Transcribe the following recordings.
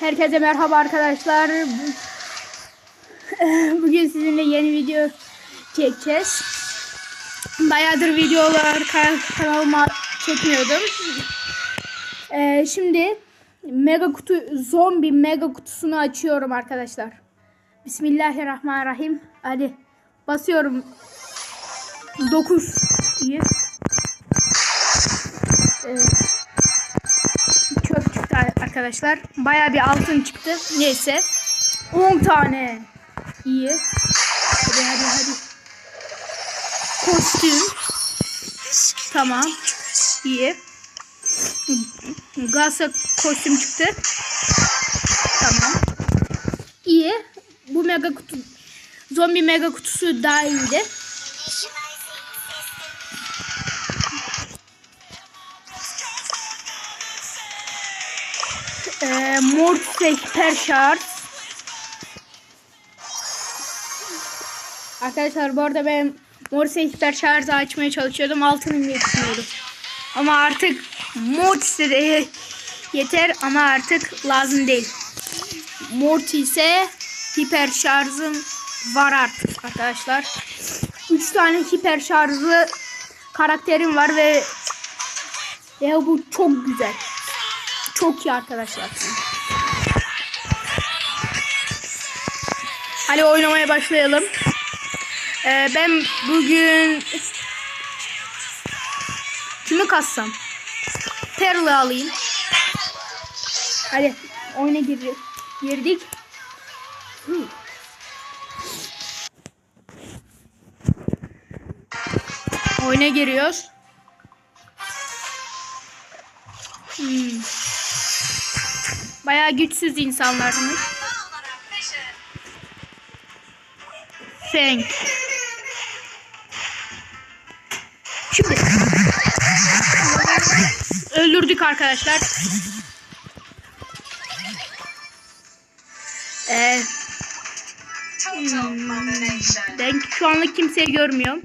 Herkese merhaba arkadaşlar. Bu- Bugün sizinle yeni video çekeceğiz. Bayağıdır videolar kan- kanalıma çekmiyordum. Ee, şimdi mega kutu zombi mega kutusunu açıyorum arkadaşlar. Bismillahirrahmanirrahim. Hadi basıyorum. 9 iyi. Çıktı arkadaşlar. Baya bir altın çıktı. Neyse. 10 tane. İyi. Hadi hadi hadi. Kostüm. Tamam. İyi. Galatasaray kostüm çıktı. Tamam. İyi. Bu mega kutu zombi mega kutusu daha iyiydi. Ee, Morse Hiper Şarj. Arkadaşlar bu arada ben Morse Hiper Şarj'ı açmaya çalışıyordum. Altının yetmiyordu. Ama artık Morse de yeter ama artık lazım değil. Mortis'e hiper şarjım var artık arkadaşlar. 3 tane hiper şarjlı karakterim var ve ya bu çok güzel. Çok iyi arkadaşlar. Hadi oynamaya başlayalım. Ee, ben bugün kimi kassam? Pearl'ı alayım. Hadi oyuna gir girdik. Hı. Oyuna giriyoruz. Hmm. Bayağı güçsüz insanlarmış. Feng. Şimdi öldürdük arkadaşlar. Ee, hmm, ben şu anlık kimseyi görmüyorum.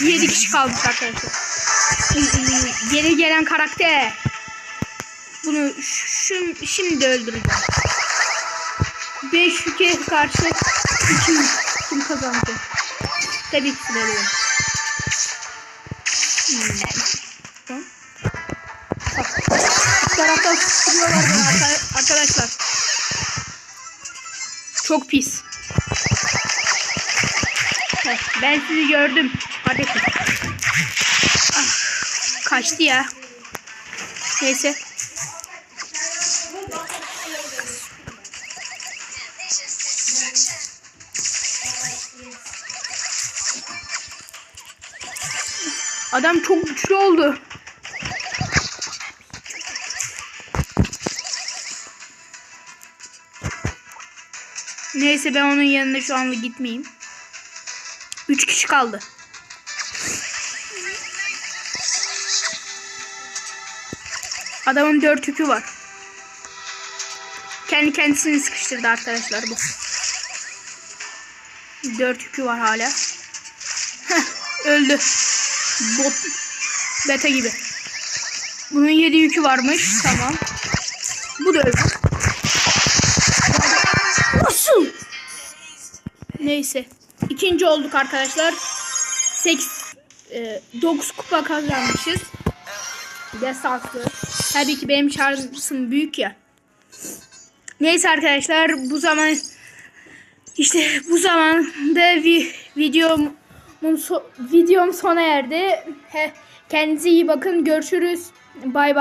7 kişi kalmış arkadaşlar. Yeni gelen karakter. Bunu şimdi öldüreceğim. 5 yüke karşı 2 kim kazandı? Tabii ki veriyorum. Arkadaşlar. Çok pis. Ben sizi gördüm. Hadi. Ah, kaçtı ya. Neyse. Adam çok güçlü oldu. Neyse ben onun yanına şu anlık gitmeyeyim. 3 kişi kaldı. Adamın 4 yükü var. Kendi kendisini sıkıştırdı arkadaşlar bu. 4 yükü var hala. Heh, öldü. Bot. Beta gibi. Bunun 7 yükü varmış. Tamam. Bu da öldü. Nasıl? Neyse. İkinci olduk arkadaşlar. 8 9 kupa kazanmışız. Desanslı. Tabii ki benim şansım büyük ya. Neyse arkadaşlar bu zaman işte bu zamanda vi, videom so, videom sona erdi. He, kendinize iyi bakın. Görüşürüz. Bay bay.